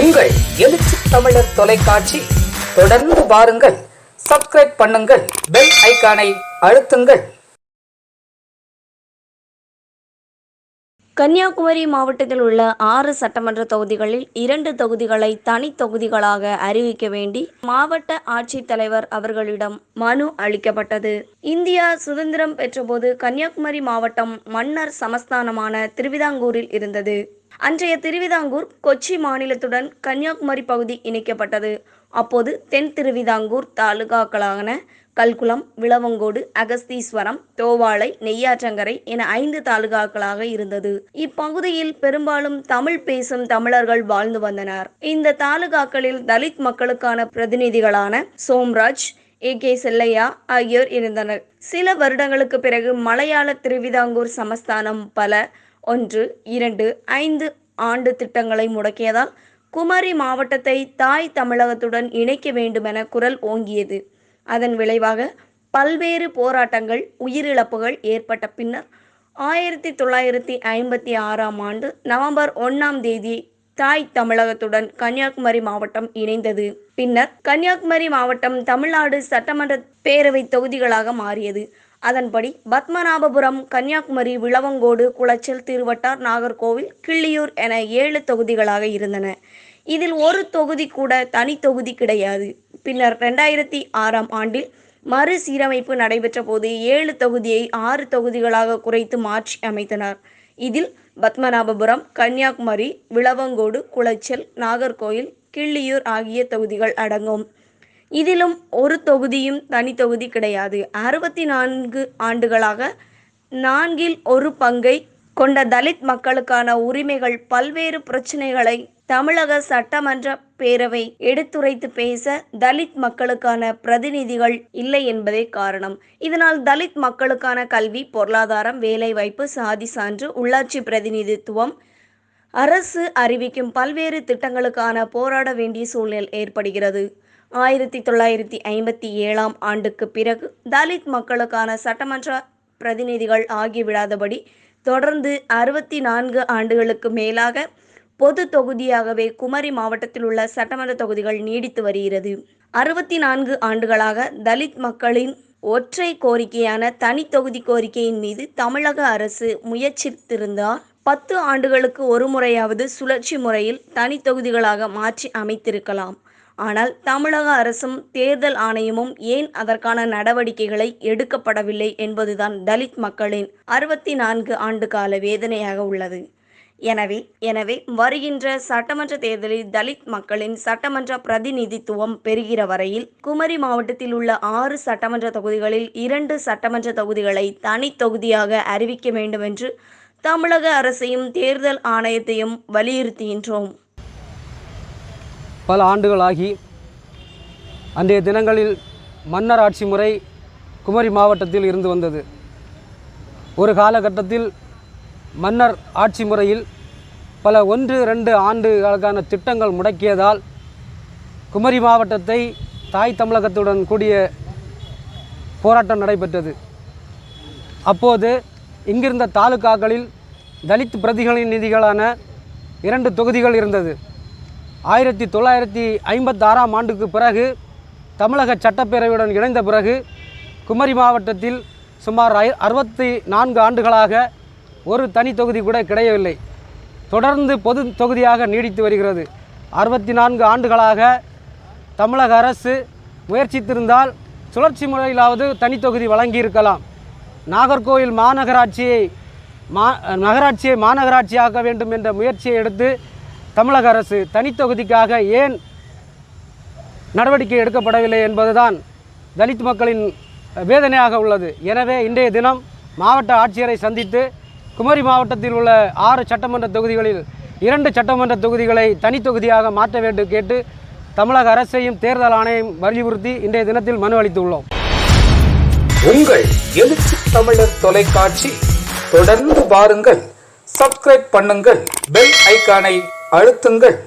உங்கள் எழுச்சி தமிழர் தொலைக்காட்சி தொடர்ந்து பாருங்கள் சப்ஸ்கிரைப் பண்ணுங்கள். பெல் ஐக்கானை அழுத்துங்கள். கன்னியாகுமரி மாவட்டத்தில் உள்ள ஆறு சட்டமன்ற தொகுதிகளில் இரண்டு தொகுதிகளை தனி தொகுதிகளாக அறிவிக்க வேண்டி மாவட்ட ஆட்சித்தலைவர் அவர்களிடம் மனு அளிக்கப்பட்டது. இந்தியா சுதந்திரம் பெற்றபோது கன்னியாகுமரி மாவட்டம் மன்னர் சமஸ்தானமான திருவிதாங்கூரில் இருந்தது. அன்றைய திருவிதாங்கூர் கொச்சி மாநிலத்துடன் கன்னியாகுமரி பகுதி இணைக்கப்பட்டது. அப்போது தென் திருவிதாங்கூர் தாலுகாக்களான கல்குளம் விளவங்கோடு அகஸ்தீஸ்வரம் தோவாளை நெய்யாற்றங்கரை என ஐந்து தாலுகாக்களாக இருந்தது. இப்பகுதியில் பெரும்பாலும் தமிழ் பேசும் தமிழர்கள் வாழ்ந்து வந்தனர். இந்த தாலுகாக்களில் தலித் மக்களுக்கான பிரதிநிதிகளான சோம்ராஜ் ஏ. கே. செல்லையா ஆகியோர் இருந்தனர். சில வருடங்களுக்கு பிறகு மலையாள திருவிதாங்கூர் சமஸ்தானம் பல ஒன்று இரண்டு ஐந்து ஆண்டு திட்டங்களை முடக்கியதால் குமரி மாவட்டத்தை தாய் தமிழகத்துடன் இணைக்க வேண்டுமென குரல் ஓங்கியது. அதன் விளைவாக பல்வேறு போராட்டங்கள் உயிரிழப்புகள் ஏற்பட்ட பின்னர் ஆயிரத்தி தொள்ளாயிரத்தி ஐம்பத்தி ஆறாம் ஆண்டு நவம்பர் ஒன்றாம் தேதி தாய் தமிழகத்துடன் கன்னியாகுமரி மாவட்டம் இணைந்தது. பின்னர் கன்னியாகுமரி மாவட்டம் தமிழ்நாடு சட்டமன்ற பேரவை தொகுதிகளாக மாறியது. அதன்படி பத்மநாபபுரம் கன்னியாகுமரி விளவங்கோடு குளச்சல் திருவட்டார் நாகர்கோவில் கிள்ளியூர் என ஏழு தொகுதிகளாக இருந்தன. இதில் ஒரு தொகுதி கூட தனி தொகுதி கிடையாது. பின்னர் ரெண்டாயிரத்தி ஆறாம் ஆண்டில் மறுசீரமைப்பு நடைபெற்ற போது ஏழு தொகுதியை ஆறு தொகுதிகளாக குறைத்து மாற்றி அமைத்தனர். இதில் பத்மநாபபுரம் கன்னியாகுமரி விளவங்கோடு குளச்சல் நாகர்கோயில் கிள்ளியூர் ஆகிய தொகுதிகள் அடங்கும். இதிலும் ஒரு தொகுதியும் தனித்தொகுதி கிடையாது. அறுபத்தி நான்கு ஆண்டுகளாக நான்கில் ஒரு பங்கை கொண்ட தலித் மக்களுக்கான உரிமைகள் பல்வேறு பிரச்சனைகளை தமிழக சட்டமன்ற பேரவை எடுத்துரைத்து பேச தலித் மக்களுக்கான பிரதிநிதிகள் இல்லை என்பதே காரணம். இதனால் தலித் மக்களுக்கான கல்வி பொருளாதாரம் வேலைவாய்ப்பு சாதி சான்று உள்ளாட்சி பிரதிநிதித்துவம் அரசு அறிவிக்கும் பல்வேறு திட்டங்களுக்கான போராட வேண்டிய சூழ்நிலை ஏற்படுகிறது. ஆயிரத்தி தொள்ளாயிரத்தி ஐம்பத்தி ஏழாம் ஆண்டுக்கு பிறகு தலித் மக்களுக்கான சட்டமன்ற பிரதிநிதிகள் ஆகிவிடாதபடி தொடர்ந்து அறுபத்தி நான்கு ஆண்டுகளுக்கு மேலாக பொது தொகுதியாகவே குமரி மாவட்டத்தில் உள்ள சட்டமன்ற தொகுதிகள் நீடித்து வருகிறது. அறுபத்தி நான்கு ஆண்டுகளாக தலித் மக்களின் ஒற்றை கோரிக்கையான தனி தொகுதி கோரிக்கையின் மீது தமிழக அரசு முயற்சித்திருந்தால் பத்து ஆண்டுகளுக்கு ஒரு முறையாவது சுழற்சி முறையில் தனி தொகுதிகளாக மாற்றி அமைத்திருக்கலாம். ஆனால் தமிழக அரசும் தேர்தல் ஆணையமும் ஏன் அதற்கான நடவடிக்கைகளை எடுக்கப்படவில்லை என்பதுதான் தலித் மக்களின் அறுபத்தி நான்கு ஆண்டு கால வேதனையாக உள்ளது. எனவே எனவே வருகின்ற சட்டமன்ற தேர்தலில் தலித் மக்களின் சட்டமன்ற பிரதிநிதித்துவம் பெறுகிற வரையில் குமரி மாவட்டத்தில் உள்ள ஆறு சட்டமன்ற தொகுதிகளில் இரண்டு சட்டமன்ற தொகுதிகளை தனி தொகுதியாக அறிவிக்க வேண்டும் என்று தமிழக அரசையும் தேர்தல் ஆணையத்தையும் வலியுறுத்துகின்றோம். பல ஆண்டுகளாகி அன்றைய தினங்களில் மன்னர் ஆட்சி முறை குமரி மாவட்டத்தில் இருந்து வந்தது. ஒரு காலகட்டத்தில் மன்னர் ஆட்சி முறையில் பல ஒன்று ரெண்டு ஆண்டுகளுக்கான திட்டங்கள் முடக்கியதால் குமரி மாவட்டத்தை தாய் தமிழகத்துடன் கூடிய போராட்டம் நடைபெற்றது. அப்போது இங்கிருந்த தாலுகாக்களில் தலித் பிரதிகளின் நிதிகளான இரண்டு தொகுதிகள் இருந்தது. ஆயிரத்தி தொள்ளாயிரத்தி ஐம்பத்தாறாம் ஆண்டுக்கு பிறகு தமிழக சட்டப்பேரவையுடன் இணைந்த பிறகு குமரி மாவட்டத்தில் சுமார் ஐ அறுபத்தி நான்கு ஆண்டுகளாக ஒரு தனி தொகுதி கூட கிடையவில்லை. தொடர்ந்து பொது தொகுதியாக நீடித்து வருகிறது. அறுபத்தி நான்கு ஆண்டுகளாக தமிழக அரசு முயற்சித்திருந்தால் சுழற்சி முறையிலாவது தனி தொகுதி வழங்கியிருக்கலாம். நாகர்கோவில் மாநகராட்சியை மா நகராட்சியை மாநகராட்சியாக்க வேண்டும் என்ற முயற்சியை எடுத்து தமிழக அரசு தனித்தொகுதிக்காக ஏன் நடவடிக்கை எடுக்கப்படவில்லை என்பதுதான் தலித் மக்களின் வேதனையாக உள்ளது. எனவே இன்றைய தினம் மாவட்ட ஆட்சியரை சந்தித்து குமரி மாவட்டத்தில் உள்ள ஆறு சட்டமன்ற தொகுதிகளில் இரண்டு சட்டமன்ற தொகுதிகளை தனித்தொகுதியாக மாற்ற வேண்டும் கேட்டு தமிழக அரசையும் தேர்தல் ஆணையம் வலியுறுத்தி இன்றைய தினத்தில் மனு அளித்துள்ளோம். உங்கள் எழுச்சி தமிழர் தொலைக்காட்சி தொடர்ந்து பாருங்கள் சப்ஸ்கிரைப் பண்ணுங்கள் பெல் ஐக்கானை அழுத்துங்கள்.